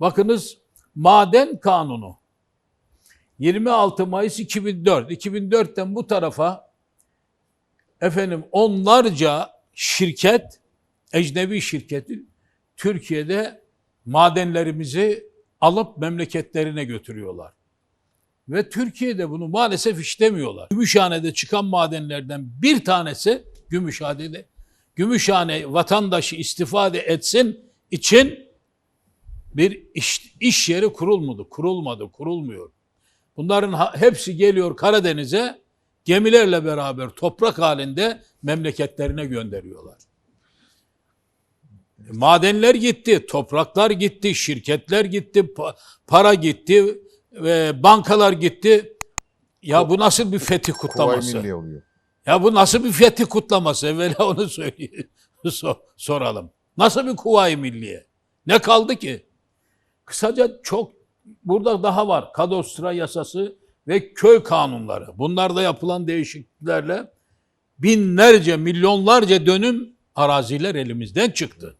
Bakınız maden kanunu 26 Mayıs 2004. 2004'ten bu tarafa efendim onlarca şirket, ecnebi şirketi Türkiye'de madenlerimizi alıp memleketlerine götürüyorlar. Ve Türkiye'de bunu maalesef işlemiyorlar. Gümüşhane'de çıkan madenlerden bir tanesi Gümüşhane'de Gümüşhane vatandaşı istifade etsin için bir iş, iş yeri kurulmadı, kurulmadı, kurulmuyor. Bunların hepsi geliyor Karadeniz'e gemilerle beraber toprak halinde memleketlerine gönderiyorlar. E, Madenler gitti, topraklar gitti, şirketler gitti, pa- para gitti, ve bankalar gitti. Ya bu nasıl bir fetih kutlaması? Ya bu nasıl bir fetih kutlaması? Evvela onu söyleyeyim, so- soralım. Nasıl bir kuvayi milliye? Ne kaldı ki? Kısaca çok burada daha var. Kadastro yasası ve köy kanunları. Bunlarda yapılan değişikliklerle binlerce, milyonlarca dönüm araziler elimizden çıktı.